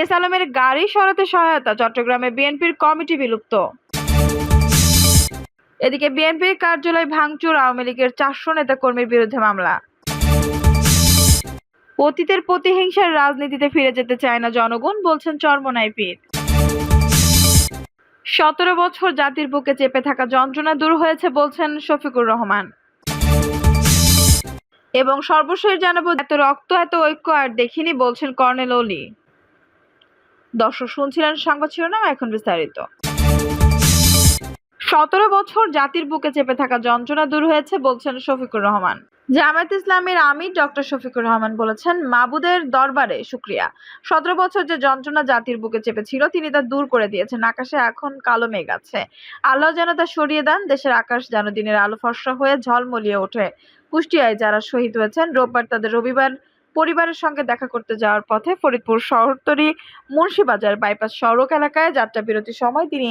S আলমের গাড়ি সরাতে সহায়তা, চট্টগ্রামে বিএনপির কমিটি বিলুপ্ত। এদিকে বিএনপির কার্যালয় ভাঙচুর, আওয়ামী লীগের চারশো নেতাকর্মীর বিরুদ্ধে মামলা। অতীতের প্রতিহিংসার রাজনীতিতে ফিরে যেতে চায় না জনগণ, বলছেন চরমনাই পীর। সতেরো বছর জাতির বুকে চেপে থাকা যন্ত্রণা দূর হয়েছে, বলছেন শফিকুর রহমান। এবং সর্বশেষ জানাব, এত রক্ত, এত ঐক্য আর দেখিনি, বলছেন কর্নেল অলি। দর্শক শুনছিলেন সংবাদ শিরোনাম, এখন বিস্তারিত। সতেরো বছর জাতির বুকে চেপে থাকা যন্ত্রণা দূর হয়েছে, বলছেন শফিকুর রহমান। জামায়াত ইসলামের আমির ডক্টর শফিকুর রহমান বলেছেন, মাবুদের দরবারে শুক্রিয়া। সতেরো বছর যে যন্ত্রণা জাতির বুকে চেপেছিল তিনি তা দূর করে দিয়েছেন। আকাশে এখন কালো মেঘ আছে। আল্লাহ যেন তা সরিয়ে দেন, দেশের আকাশ যেন দিনের আলো ফর্সা হয়ে ঝলমলিয়ে ওঠে। কুষ্টিয়ায় যারা শহীদ হয়েছেন, রোববার তাদের রবিবার পরিবারের সঙ্গে দেখা করতে যাওয়ার পথে ফরিদপুর শহরতলি মুন্সিবাজার বাইপাস সড়ক এলাকায় যাত্রা বিরতির সময় তিনি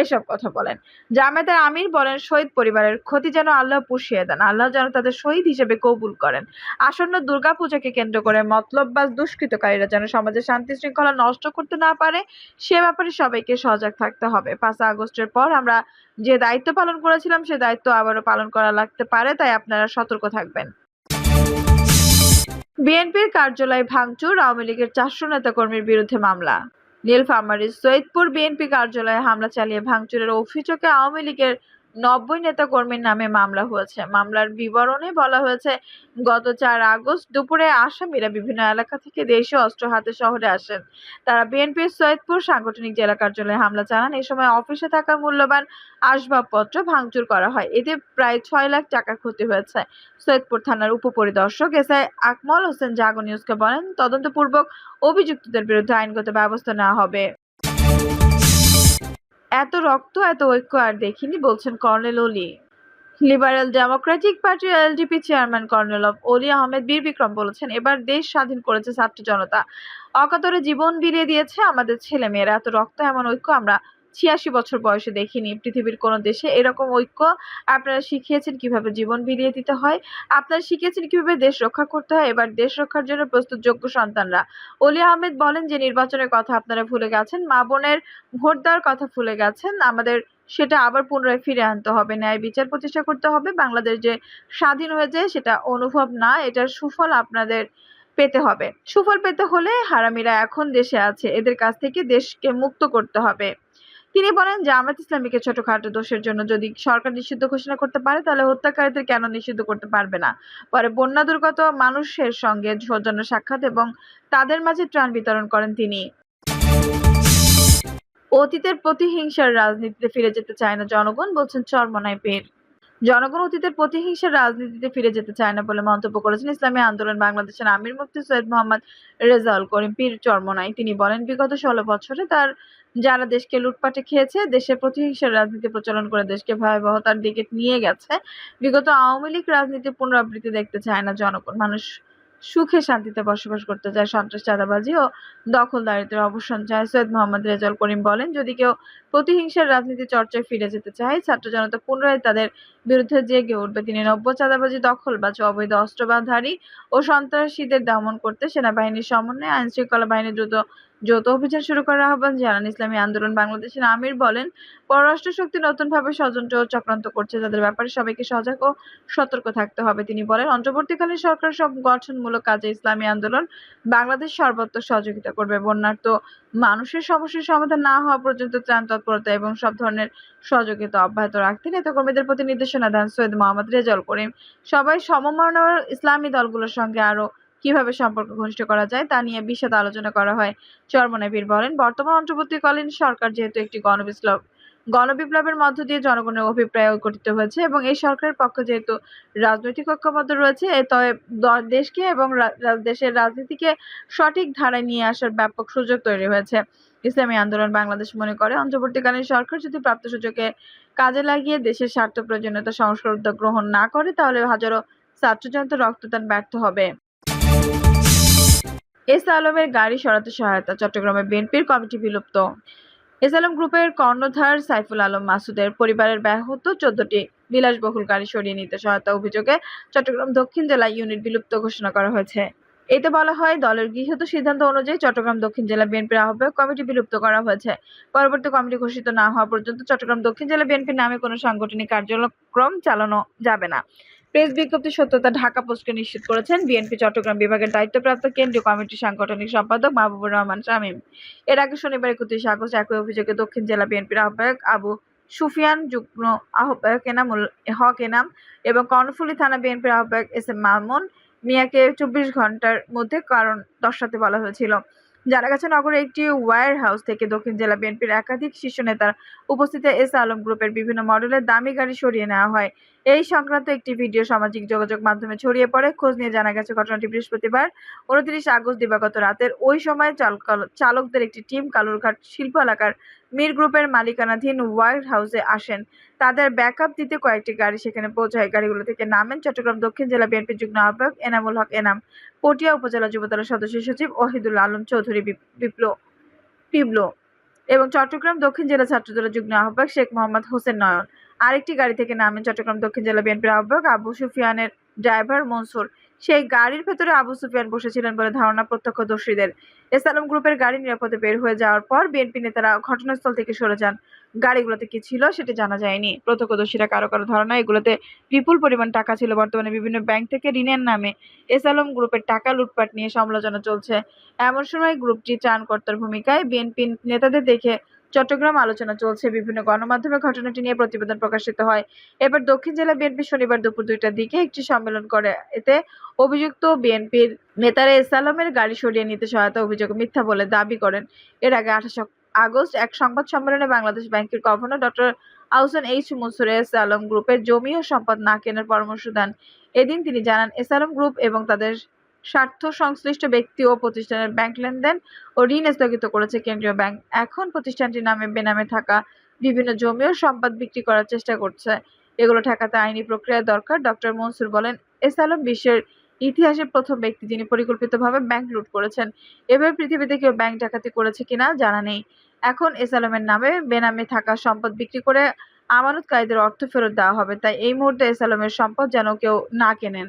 এসব কথা বলেন। জামায়াতের আমির বলেন, শহীদ পরিবারের ক্ষতি যেন আল্লাহ পুষিয়ে দেন, আল্লাহ যেন তাদের শহীদ হিসেবে কবুল করেন। আসন্ন দুর্গাপূজাকে কেন্দ্র করে মতলববাজ দুষ্কৃতকারীরা যেন সমাজে শান্তি শৃঙ্খলা নষ্ট করতে না পারে, সে ব্যাপারে সবাইকে সজাগ থাকতে হবে। পাঁচ আগস্টের পর আমরা যে দায়িত্ব পালন করেছিলাম, সে দায়িত্ব আবারও পালন করা লাগতে পারে, তাই আপনারা সতর্ক থাকবেন। বিএনপির কার্যালয় ভাঙচুর, আওয়ামী লীগের চারশো নেতাকর্মীর বিরুদ্ধে মামলা। নীলফামারীর সৈয়দপুর বিএনপি কার্যালয়ে হামলা চালিয়ে ভাঙচুরের অভিযোগে আওয়ামী লীগের নব্বই নেতাকর্মীর নামে মামলা হয়েছে। মামলার বিবরণে বলা হয়েছে, গত চার আগস্ট দুপুরে আসামিরা বিভিন্ন এলাকা থেকে দেশীয় অস্ত্র হাতে শহরে আসেন। তারা বিএনপির সৈয়দপুর সাংগঠনিক জেলা কার্যালয়ে হামলা চালান। এই সময় অফিসে থাকা মূল্যবান আসবাবপত্র ভাঙচুর করা হয়। এতে প্রায় ছয় লাখ টাকার ক্ষতি হয়েছে। সৈয়দপুর থানার উপপরিদর্শক এস আই আকমল হোসেন জাগো নিউজকে বলেন, তদন্তপূর্বক অভিযুক্তদের বিরুদ্ধে আইনগত ব্যবস্থা নেওয়া হবে। এত রক্ত, এত ঐক্য আর দেখিনি, বলছেন কর্নেল ওলি। লিবারেল ডেমোক্রেটিক পার্টির LDP chairman colonel of Oli Ahmed বীর বিক্রম বলেছেন, এবার দেশ স্বাধীন করেছে ছাত্র জনতা। অকাতরে জীবন বিলিয়ে দিয়েছে আমাদের ছেলেমেয়েরা। এত রক্ত, এমন ঐক্য আমরা ছিয়াশি বছর বয়সে দেখিনি পৃথিবীর কোনো দেশে। এরকম ঐক্য আপনারা শিখিয়েছেন কীভাবে জীবন বিলিয়ে দিতে হয়। আপনারা শিখিয়েছেন কীভাবে দেশ রক্ষা করতে হয়। এবার দেশ রক্ষার জন্য প্রস্তুত যোগ্য সন্তানরা। অলি আহমেদ বলেন যে, নির্বাচনের কথা আপনারা ভুলে গেছেন, মা বোনের ভোট দেওয়ার কথা ভুলে গেছেন। আমাদের সেটা আবার পুনরায় ফিরে আনতে হবে। ন্যায় বিচার প্রতিষ্ঠা করতে হবে। বাংলাদেশ যে স্বাধীন হয়েছে সেটা অনুভব না, এটার সুফল আপনাদের পেতে হবে। সুফল পেতে হলে হারামিরা এখন দেশে আছে। এদের কাছ থেকে দেশকে মুক্ত করতে হবে। তিনি বলেন জামাত ইসলামীকে ছোটখাটো দোষের জন্য যদি সরকার নিষিদ্ধ ঘোষণা করতে পারে, তাহলে হত্যাকারীদের কেন নিষিদ্ধ করতে পারবে না? পরে বন্যা দুর্গত মানুষের সঙ্গে সৌজন্য সাক্ষাৎ এবং তাদের মাঝে ত্রাণ বিতরণ করেন তিনি। অতীতের প্রতিহিংসার রাজনীতিতে ফিরে যেতে চায় না জনগণ, বলছেন চরমনাই পীর। জনগণ অতীতের প্রতিহিংসার রাজনীতিতে ফিরে যেতে চায় না বলে মন্তব্য করেছেন ইসলামী আন্দোলন বাংলাদেশের আমির মুফতি সৈয়দ মোহাম্মদ রেজাউল করিম পীর চরমনাই। তিনি বলেন, বিগত ষোলো বছরে তার যারা দেশকে লুটপাটে খেয়েছে, দেশের প্রতিহিংসার রাজনীতি প্রচলন করে দেশকে ভয়াবহতার দিকে নিয়ে গেছে। বিগত আওয়ামী লীগ রাজনীতি পুনরাবৃত্তি দেখতে চায় না জনগণ। মানুষ সুখে শান্তিতে বসবাস করতে চায়, সন্ত্রাস, চাঁদাবাজি ও দখল দখলদারিত্বের অবসান চায়। সৈয়দ মোহাম্মদ রেজাউল করিম বলেন, যদি কেউ প্রতিহিংসার রাজনীতি চর্চায় ফিরে যেতে চায়, ছাত্র জনতা পুনরায় তাদের বিরুদ্ধে জেগে উঠবে। তিনি নব্য চাঁদাবাজি দখলবাজ অবৈধ অস্ত্রবাধারী ও সন্ত্রাসীদের দমন করতে সেনাবাহিনীর সমন্বয়ে আইন শৃঙ্খলা বাহিনী দ্রুত যৌথ অভিযান শুরু করার আহ্বান জানান ইসলামী আন্দোলন বাংলাদেশের আমির বলেন পররাষ্ট্র শক্তি নতুনভাবে ষড়যন্ত্র চক্রান্ত করছে, যাদের ব্যাপারে সবাইকে সজাগ ও সতর্ক থাকতে হবে। তিনি বলেন, অন্তর্বর্তীকালীন সরকার সব গঠনমূলক কাজে ইসলামী আন্দোলন বাংলাদেশ সর্বত্র সহযোগিতা করবে। বন্যার্ত মানুষের সমস্যার সমাধান না হওয়া পর্যন্ত ত্রাণ তৎপরতা এবং সব ধরনের সহযোগিতা অব্যাহত রাখতে নেতাকর্মীদের প্রতি নির্দেশনা দেন সৈয়দ মোহাম্মদ রেজাউল করিম। সবাই সমমনার ইসলামী দলগুলোর সঙ্গে আরও কীভাবে সম্পর্ক ঘনিষ্ঠ করা যায় তা নিয়ে বিশদ আলোচনা করা হয়, চরমনাবীর বলেন। বর্তমান অন্তর্বর্তীকালীন সরকার যেহেতু একটি গণবিপ্লব, গণবিপ্লবের মধ্য দিয়ে জনগণের অভিপ্রায় গঠিত হয়েছে এবং এই সরকারের পক্ষে যেহেতু রাজনৈতিক ঐক্যমত্য রয়েছে, এ তবে দেশকে এবং দেশের রাজনীতিকে সঠিক ধারায় নিয়ে আসার ব্যাপক সুযোগ তৈরি হয়েছে। ইসলামী আন্দোলন বাংলাদেশ মনে করে, অন্তর্বর্তীকালীন সরকার যদি প্রাপ্ত সুযোগে কাজে লাগিয়ে দেশের স্বার্থ, প্রয়োজনীয়তা, সংস্কার উদ্যোগ গ্রহণ না করে, তাহলে হাজারো ছাত্র জনতা রক্তদান ব্যর্থ হবে। এস আলমের গাড়ি সরাতে সহায়তা চট্টগ্রামে বিএনপির কমিটি বিলুপ্ত। এস আলম গ্রুপের কর্ণধার সাইফুল আলম মাসুদের পরিবারের ব্যাহত চোদ্দটি বিলাসবহুল গাড়ি সরিয়ে নিতে সহায়তা অভিযোগে চট্টগ্রাম দক্ষিণ জেলা ইউনিট বিলুপ্ত ঘোষণা করা হয়েছে। এতে বলা হয়, দলের গৃহীত সিদ্ধান্ত অনুযায়ী চট্টগ্রাম দক্ষিণ জেলা বিএনপির আহ্বায়ক কমিটি বিলুপ্ত করা হয়েছে। পরবর্তী কমিটি ঘোষিত না হওয়া পর্যন্ত চট্টগ্রাম দক্ষিণ জেলা বিএনপির নামে কোনো সাংগঠনিক কার্যক্রম চালানো যাবে না। প্রেস বিজ্ঞপ্তি সত্যতা ঢাকা পোস্টকে নিশ্চিত করেছেন বিএনপি চট্টগ্রাম বিভাগের দায়িত্বপ্রাপ্ত কেন্দ্রীয় কমিটির সাংগঠনিক সম্পাদক মাহবুবুর রহমান শামীম। এর আগে শনিবার একত্রিশ আগস্ট একই অভিযোগে দক্ষিণ জেলা বিএনপির আহ্বায়ক আবু সুফিয়ান, যুগ্ম আহ্বায়ক এনামুল হক এনাম এবং কর্ণফুলী থানা বিএনপির আহ্বায়ক এস এম মামুন মিয়াকে চব্বিশ ঘণ্টার মধ্যে কারণ দর্শাতে বলা হয়েছিল। জানা গেছে নগরের একটি ওয়ার হাউস থেকে দক্ষিণ জেলা বিএনপির একাধিক শীর্ষ নেতার উপস্থিতিতে এস আলম গ্রুপের বিভিন্ন মডেলের দামি গাড়ি সরিয়ে নেওয়া হয়। এই সংক্রান্ত একটি ভিডিও সামাজিক যোগাযোগ মাধ্যমে ছড়িয়ে পড়ে। খোঁজ নিয়ে জানা গেছে, ঘটনাটি বৃহস্পতিবার উনত্রিশ আগস্ট দিবাগত রাতের ওই সময় চালক- চালকদের একটি টিম কালুরঘাট শিল্প এলাকার মির গ্রুপের মালিকানাধীন হোয়াইট হাউসে আসেন। তাদের ব্যাকআপ দিতে কয়েকটি গাড়ি সেখানে পৌঁছায়। গাড়িগুলো থেকে নামেন চট্টগ্রাম দক্ষিণ জেলা বিএনপির যুগ্ম আহ্বায়ক এনামুল হক এনাম। পটিয়া উপজেলা যুবদলের সদস্য সচিব ওহিদুল আলম চৌধুরী বিপ- বিপ্লব পিবলো এবং চট্টগ্রাম দক্ষিণ জেলা ছাত্রদলের যুগ্ম আহ্বায়ক শেখ মোহাম্মদ হোসেন নয়ন। আরেকটি গাড়ি থেকে নামেন চট্টগ্রাম দক্ষিণ জেলা বিএনপির আহ্বায়ক আবু সুফিয়ানের ড্রাইভার মনসুর। সেই গাড়ির ভেতরে আবু সুফিয়ান বসেছিলেন বলে ধারণা প্রত্যক্ষদর্শীদের। এস আলম গ্রুপের গাড়ি নিরাপদে বের হয়ে যাওয়ার পর বিএনপি নেতারা ঘটনাস্থল থেকে সরে যান। গাড়িগুলোতে কি ছিল সেটি জানা যায়নি। প্রত্যক্ষদর্শীরা কারও কারও ধারণা এগুলোতে বিপুল পরিমাণ টাকা ছিল। বর্তমানে বিভিন্ন ব্যাংক থেকে ঋণের নামে এস আলম গ্রুপের টাকা লুটপাট নিয়ে সমালোচনা চলছে। এমন সময় গ্রুপটি ত্রাণকর্তার ভূমিকায়। বিএনপি নেতাদের দেখে চট্টগ্রাম আলোচনা চলছে। বিভিন্ন গণমাধ্যমে ঘটনাটি নিয়ে প্রতিবেদন প্রকাশিত হয়। এবার দক্ষিণ জেলা বিএনপি শনিবার দুপুর দুইটার দিকে একটি সম্মেলন করে। এতে অভিযুক্ত বিএনপির নেতারা এস গাড়ি সরিয়ে নিতে সহায়তা অভিযোগ মিথ্যা বলে দাবি করেন। এর আগে আঠাশ আগস্ট এক সংবাদ সম্মেলনে বাংলাদেশ ব্যাংকের governor doctor Ahsan H Mansur S Alam গ্রুপের জমি ও সম্পদ না কেনার পরামর্শ দেন। এদিন তিনি জানান এস আলম গ্রুপ এবং তাদের স্বার্থ সংশ্লিষ্ট ব্যক্তি ও প্রতিষ্ঠানের ব্যাংক লেনদেন ও ঋণ স্থগিত করেছে কেন্দ্রীয় ব্যাংক এখন প্রতিষ্ঠানটির নামে বেনামে থাকা বিভিন্ন জমি ও সম্পদ বিক্রি করার চেষ্টা করছে। এগুলো ঠেকাতে আইনি প্রক্রিয়া দরকার, ডক্টর মনসুর বলেন এস আলম বিশ্বের ইতিহাসের প্রথম ব্যক্তি যিনি পরিকল্পিতভাবে ব্যাংক লুট করেছেন। এভাবে পৃথিবীতে কেউ ব্যাংক ডাকাতি করেছে কিনা জানা নেই। এখন এস আলমের নামে বেনামে থাকা সম্পদ বিক্রি করে আমানতকারীদের অর্থ ফেরত দেওয়া হবে। তাই এই মুহূর্তে এস আলমের সম্পদ যেন কেউ না কেনেন।